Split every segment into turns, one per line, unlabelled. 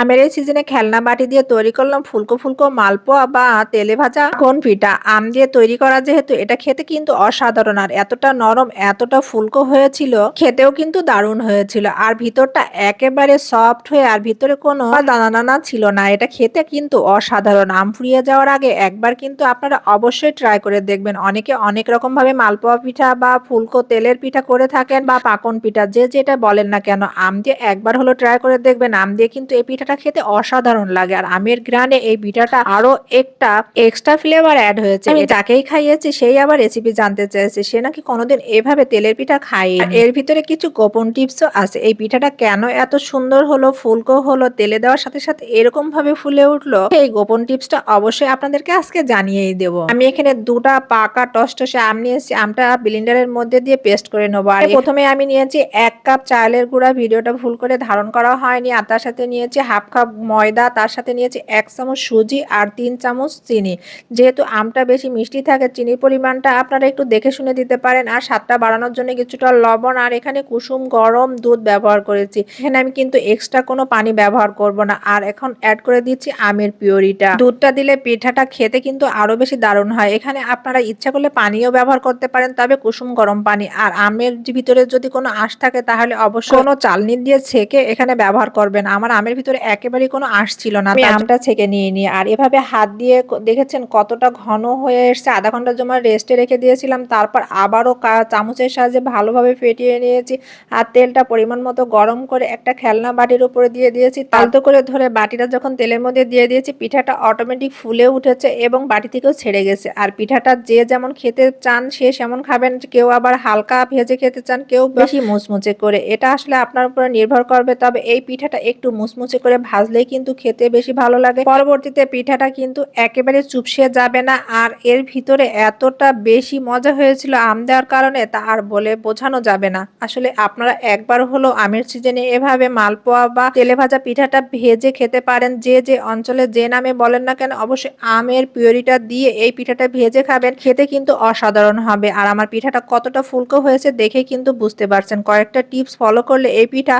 আমের এই সিজনে খেলনা বাটি দিয়ে তৈরি করলাম ফুলকো ফুলকো মালপোয়া বা তেলে ভাজা কোন পিঠা। আম দিয়ে তৈরি করা যেহেতু এটা খেতে কিন্তু অসাধারণ আর এতটা নরম, এতটা ফুলকো হয়েছিল, খেতেও কিন্তু দারুণ হয়েছিল। আর ভিতরটা একেবারে সফট হয়ে আর ভিতরে কোনো দানা দানা ছিল না। এটা খেতে কিন্তু অসাধারণ। আম ফুরিয়ে যাওয়ার আগে একবার কিন্তু আপনারা অবশ্যই ট্রাই করে দেখবেন। অনেকে অনেক রকম ভাবে মালপোয়া পিঠা বা ফুলকো তেলের পিঠা করে থাকেন বা পাকন পিঠা, যে যেটা বলেন না কেন, আম দিয়ে একবার হলো ট্রাই করে দেখবেন। আম দিয়ে কিন্তু এই পিঠাটা খেতে অসাধারণ লাগে। আর আমের গ্রানে এই পিঠাটা আরও একটা এক্সট্রা ফ্লেভার অ্যাড হয়েছে। আমি যাকেই খাইয়েছি সেই আবার রেসিপি জানতে চেয়েছে। সে নাকি কোনোদিন এভাবে তেলের পিঠা খাইয়ে এর ভিতরে কিছু গোপন টিপসও আছে। এই পিঠাটা কেন এত সুন্দর হলো ফুলকো হলো তেলে দেওয়ার সাথে সাথে এরকম ভাবে ফুলে উঠল এই গোপন টিপসটা অবশ্যই আপনাদেরকে আজকে জানিয়েই দেবো। আমি এখানে দুটা পাকা টসটসে আম নিয়েছি। আমটা ব্লিন্ডারের মধ্যে দিয়ে পেস্ট করে নেব। আর প্রথমে আমি নিয়েছি এক কাপ চালের গুঁড়া। ভিডিওটা ভুল করে ধারণ করা হয়নি। আর তার সাথে নিয়েছি হাফ কাপ ময়দা তার সাথে নিয়েছি এক চামচ সুজি আর তিন চামচ চিনি। যেহেতু আমটা বেশি মিষ্টি থাকে, চিনির পরিমাণটা আপনারা একটু দেখে শুনে দিতে পারেন। আর স্বাদটা বাড়ানোর জন্য কিছুটা লবণ আর এখানে কুসুম গরম দুধ ব্যবহার করেছি। এখানে আমি কিন্তু এক্সট্রা কোনো পানি ব্যবহার করব না। আর এখন অ্যাড করে দিচ্ছি আমের পিওরিটা দুধটা দিলে পিঠাটা খেতে কিন্তু আরও বেশি দারুণ হয়। এখানে আপনারা ইচ্ছা করলে পানিও ব্যবহার করতে পারেন, তবে কুসুম গরম পানি। আর আমের ভিতরে যদি কোনো আঁশ থাকে, তাহলে অবশ্যই কোনো চালনি দিয়ে ছেঁকে এখানে ব্যবহার করবেন। আমার আমের ভিতরে একেবারেই কোনো আঁশ ছিল না। আমটা ছেঁকে নিয়ে নিই আর এভাবে হাত দিয়ে দেখেছেন কতটা ঘন হয়ে এসছে? আধা ঘণ্টার জন্য রেস্টে রেখে দিয়েছিলাম। তারপর আবারও চামচের সাহায্যে ভালোভাবে ফেটিয়ে নিয়েছি। আর তেলটা পরিমাণ মতো গরম করে একটা খেলনা বাটির উপরে দিয়ে দিয়েছি। তালতো করে ধরে বাটিটা যখন তেলের মধ্যে দিয়ে দিয়েছি পিঠাটা অটোমেটিক ফুলে উঠেছে এবং বাটি থেকেও ছেড়ে গেছে। আর পিঠাটা যে যেমন খেতে চান সে সেমন খাবেন। কেউ আবার হালকা ভেজে খেতে চান কেউ বেশি মুচমুচে করে। এটা আসলে আপনার উপরে নির্ভর করবে। তবে এই পিঠাটা একটু মুচমুচে করে ভাজলেই কিন্তু খেতে বেশি ভালো লাগে। পরবর্তীতে পিঠাটা কিন্তু একেবারে চুপসে যাবে না আর এর ভিতরে এতটা বেশি মজা হয়েছিল আম দেওয়ার কারণে তা আর বলে বোঝানো যাবে না। আসলে আপনারা একবার হলো আমের সিজনে এভাবে মালপোয়া বা তেলে ভাজা পিঠাটা ভেজে খেতে পারেন। যে যে অঞ্চলে যে নামে বলেন না কেন অবশ্যই আমের পিওরিটা দিয়ে এই পিঠাটা ভেজে খাবেন। খেতে কিন্তু অসাধারণ হবে। আর আমার পিঠাটা কতটা ফুলকো হয়েছে দেখে কিন্তু বুঝতে পারছেন। কয়েকটা টিপস ফলো করলে এই পিঠা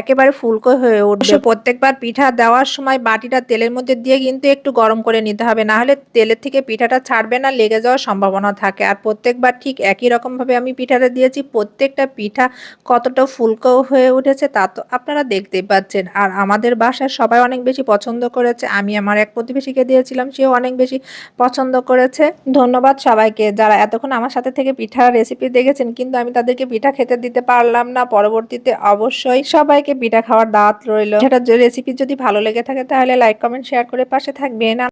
একেবারে ফুলকো হয়ে উঠবে। প্রত্যেকবার পিঠা দেওয়ার সময় বাটিটা তেলের মধ্যে দিয়ে কিন্তু একটু গরম করে নিতে হবে। না হলে তেলের থেকে পিঠাটা ছাড়বে না, লেগে যাওয়ার সম্ভাবনা থাকে। আর প্রত্যেকবার ঠিক একই রকমভাবে আমি পিঠাটা দিয়েছি। প্রত্যেকটা পিঠা কতটা ফুলকো হয়ে উঠেছে তা তো আপনারা দেখতেই পাচ্ছেন। আর আমাদের বাসায় সবাই অনেক বেশি পছন্দ করেছে। আমি আমার এক প্রতিবেশীকে দিয়েছিলাম, সেও অনেক বেশি পছন্দ করেছে। ধন্যবাদ সবাইকে। যারা এতক্ষণ আমার সাথে থেকে পিঠার রেসিপি দেখেছেন, কিন্তু আমি তাদেরকে পিঠা খেতে দিতে পারলাম না। পরবর্তীতে অবশ্যই সবাইকে পিঠা খাওয়ার দাওয়াত রইল। সেটা রেসিপি যদি ভালো লেগে থাকে তাহলে লাইক কমেন্ট শেয়ার করে পাশে থাকবেন।